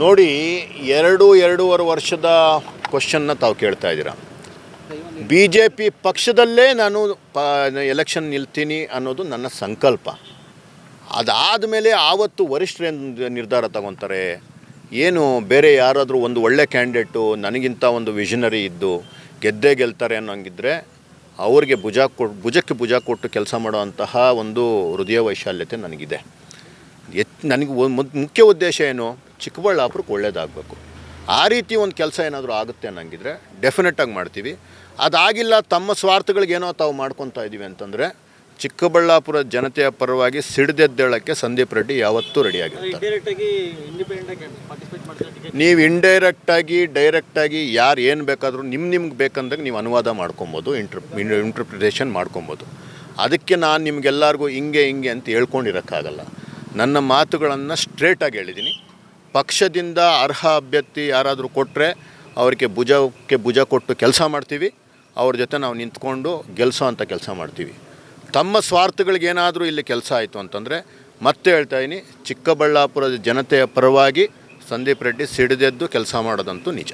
ನೋಡಿ, ಎರಡು, ಎರಡೂವರೆ ವರ್ಷದ ಕ್ವಶನ್ನ ತಾವು ಕೇಳ್ತಾ ಇದ್ದೀರಾ? ಬಿ ಜೆ ಪಿ ಪಕ್ಷದಲ್ಲೇ ನಾನು, ಪ ಎಲೆಕ್ಷನ್ ನಿಲ್ತೀನಿ ಅನ್ನೋದು ನನ್ನ ಸಂಕಲ್ಪ. ಅದಾದ ಮೇಲೆ ಆವತ್ತು ವರಿಷ್ಠರು ನಿರ್ಧಾರ ತಗೊತಾರೆ, ಏನು, ಬೇರೆ ಯಾರಾದರೂ ಒಂದು ಒಳ್ಳೆ ಕ್ಯಾಂಡಿಡೇಟು ನನಗಿಂತ ಒಂದು ವಿಷನರಿ ಇದ್ದು, ಗೆದ್ದೇ ಗೆಲ್ತಾರೆ ಅನ್ನೋಂಗಿದ್ರೆ, ಅವ್ರಿಗೆ ಭುಜ ಕೊಟ್ಟು ಭುಜಕ್ಕೆ ಭುಜ ಕೊಟ್ಟು ಕೆಲಸ ಮಾಡುವಂತಹ ಒಂದು ಹೃದಯ ವೈಶಾಲ್ಯತೆ ನನಗಿದೆ. ಎತ್, ನನಗೆ ಮುಖ್ಯ ಉದ್ದೇಶ ಏನು? ಚಿಕ್ಕಬಳ್ಳಾಪುರಕ್ಕೆ ಒಳ್ಳೇದಾಗಬೇಕು. ಆ ರೀತಿ ಒಂದು ಕೆಲಸ ಏನಾದರೂ ಆಗುತ್ತೆ ಅನ್ನಂಗಿದ್ರೆ ಡೆಫಿನೆಟಾಗಿ ಮಾಡ್ತೀವಿ. ಅದಾಗಿಲ್ಲ ತಮ್ಮ ಸ್ವಾರ್ಥಗಳಿಗೇನೋ ತಾವು ಮಾಡ್ಕೊತಾ ಇದ್ದೀವಿ ಅಂತಂದರೆ ಚಿಕ್ಕಬಳ್ಳಾಪುರ ಜನತೆಯ ಪರವಾಗಿ ಸಿಡಿದೆದ್ದೇಳಕ್ಕೆ ಸಂದೀಪ್ ರೆಡ್ಡಿ ಯಾವತ್ತೂ ರೆಡಿಯಾಗಿರ್ತಾರೆ ನೀವು ಇಂಡೈರೆಕ್ಟಾಗಿ ಡೈರೆಕ್ಟಾಗಿ ಯಾರು ಏನು ಬೇಕಾದರೂ ನಿಮ್ಮ ನಿಮ್ಗೆ ಬೇಕಂದಾಗ ನೀವು ಅನುವಾದ ಮಾಡ್ಕೊಬೋದು ಇಂಟರ್ ಇಂಟರ್ಪ್ರಿಟೇಷನ್ ಮಾಡ್ಕೊಬೋದು. ಅದಕ್ಕೆ ನಾನು ನಿಮಗೆಲ್ಲರಿಗೂ ಹಿಂಗೆ ಹಿಂಗೆ ಅಂತ ಹೇಳ್ಕೊಂಡಿರೋಕ್ಕಾಗಲ್ಲ. ನನ್ನ ಮಾತುಗಳನ್ನು ಸ್ಟ್ರೇಟಾಗಿ ಹೇಳಿದ್ದೀನಿ. ಪಕ್ಷದಿಂದ ಅರ್ಹ ಅಭ್ಯರ್ಥಿ ಯಾರಾದರೂ ಕೊಟ್ಟರೆ ಅವರಿಗೆ ಭುಜಕ್ಕೆ ಭುಜ ಕೊಟ್ಟು ಕೆಲಸ ಮಾಡ್ತೀವಿ. ಅವ್ರ ಜೊತೆ ನಾವು ನಿಂತ್ಕೊಂಡು ಗೆಲ್ಸೋ ಅಂತ ಕೆಲಸ ಮಾಡ್ತೀವಿ. ತಮ್ಮ ಸ್ವಾರ್ಥಗಳಿಗೇನಾದರೂ ಇಲ್ಲಿ ಕೆಲಸ ಆಯಿತು ಅಂತಂದರೆ ಮತ್ತೆ ಹೇಳ್ತಾ ಇದ್ದೀನಿ ಚಿಕ್ಕಬಳ್ಳಾಪುರದ ಜನತೆಯ ಪರವಾಗಿ ಸಂದೀಪ್ ರೆಡ್ಡಿ ಸಿಡಿದೆದ್ದು ಕೆಲಸ ಮಾಡೋದಂತೂ ನಿಜ.